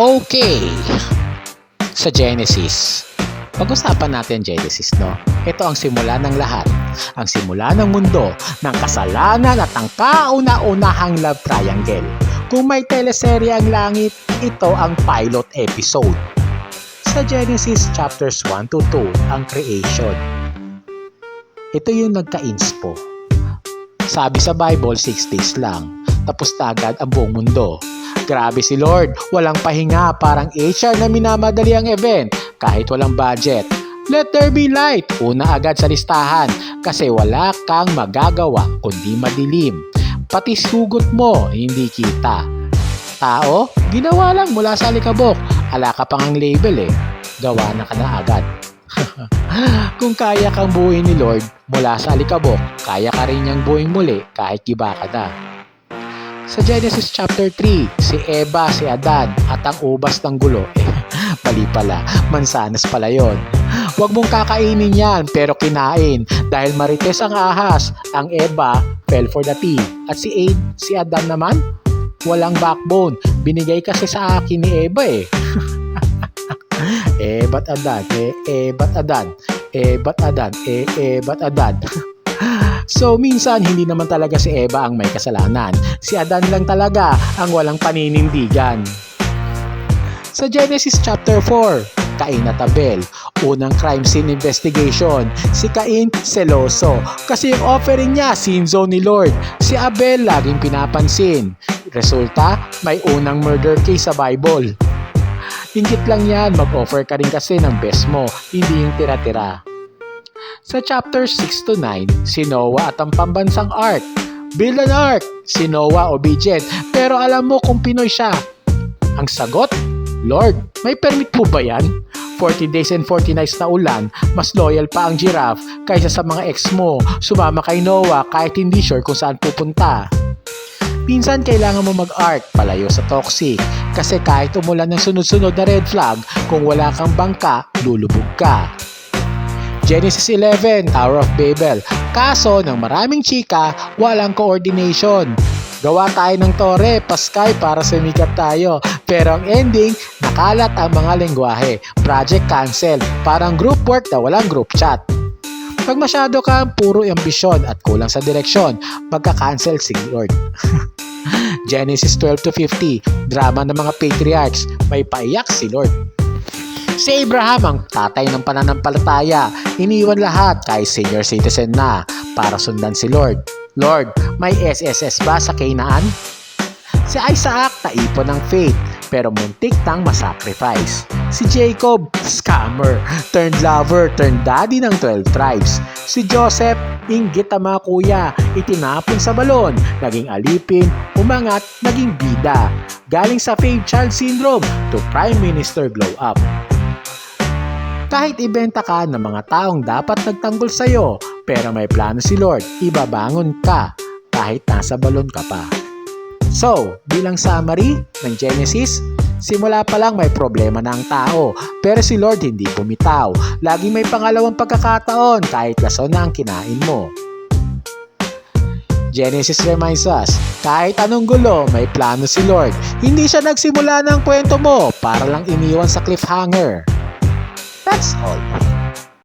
Okay. Sa Genesis. Pag-usapan natin Genesis, no? Ito ang simula ng lahat. Ang simula ng mundo, ng kasalanan at ang kauna-unahang love triangle. Kung may teleserye ang langit, ito ang pilot episode. Sa Genesis chapters 1 to 2, ang creation. Ito yung nagka-inspo. Sabi sa Bible, 6 days lang. Tapos na agad ang buong mundo. Grabe si Lord, walang pahinga, parang HR na minamadali ang event kahit walang budget. Let there be light, una agad sa listahan kasi wala kang magagawa kundi madilim. Pati sugot mo, hindi kita. Tao, ginawa lang mula sa alikabok. Ala ka pang ang label eh. Gawa na ka na agad. Kung kaya kang buuin ni Lord mula sa alikabok, kaya ka rin niyang buuin muli kahit giba ka na. Sa Genesis chapter 3, si Eva, si Adan at ang ubas ng gulo. Eh, mali pala, mansanas pala yon. Huwag mong kakainin yan pero kinain dahil marites ang ahas. Ang Eva fell for the tea. At si Aid, si Adan naman, walang backbone. Binigay kasi sa akin ni Eva eh. eh, ba't Adan? Eh, eh, ba't Adan? Eh, ba't Adan? Eh, eh, ba't Adan? So minsan hindi naman talaga si Eva ang may kasalanan. Si Adan lang talaga ang walang paninindigan. Sa Genesis chapter 4, Cain at Abel, unang crime scene investigation. Si Cain seloso kasi yung offering niya sin zone ni Lord. Si Abel laging pinapansin. Resulta, may unang murder case sa Bible. Ingit lang yan, mag-offer ka rin kasi ng best mo, hindi yung tira-tira. Sa chapter 6 to 9, si Noah at ang pambansang ark. Build an ark! Si Noah obedient, pero alam mo kung Pinoy siya. Ang sagot, Lord, may permit po ba yan? 40 days and 40 nights na ulan, mas loyal pa ang giraffe kaysa sa mga ex mo. Sumama kay Noah kahit hindi sure kung saan pupunta. Minsan kailangan mo mag-art palayo sa toxic kasi kahit umulan ng sunod-sunod na red flag, kung wala kang bangka, lulubog ka. Genesis 11, Tower of Babel. Kaso ng maraming chika, walang coordination. Gawa tayo ng tore, paskay para sumikat tayo. Pero ang ending, nakalat ang mga lengguwahe. Project cancel, parang group work na walang group chat. Pag masyado ka puro ambisyon at kulang sa direksyon, magka-cancel si Lord. Genesis 12 to 50, drama ng mga patriarchs, may paiyak si Lord. Si Abraham ang tatay ng pananampalataya, iniwan lahat kahit senior citizen na para sundan si Lord. Lord, may SSS ba sa Canaan? Si Isaac taipon ng faith pero muntik tang masacrifice. Si Jacob, scammer, turned lover, turned daddy ng 12 tribes. Si Joseph, inggit ang mga kuya, itinapon sa balon, naging alipin, umangat, naging bida. Galing sa failed child syndrome to prime minister glow up. Kahit ibenta ka ng mga taong dapat nagtanggol sa'yo, pero may plano si Lord, ibabangon ka kahit nasa balon ka pa. So, bilang summary ng Genesis, simula pa lang may problema na ang tao, pero si Lord hindi bumitaw. Laging may pangalawang pagkakataon kahit lason na ang kinain mo. Genesis reminds us, kahit anong gulo, may plano si Lord. Hindi siya nagsimula ng kwento mo para lang iniwan sa cliffhanger. That's all.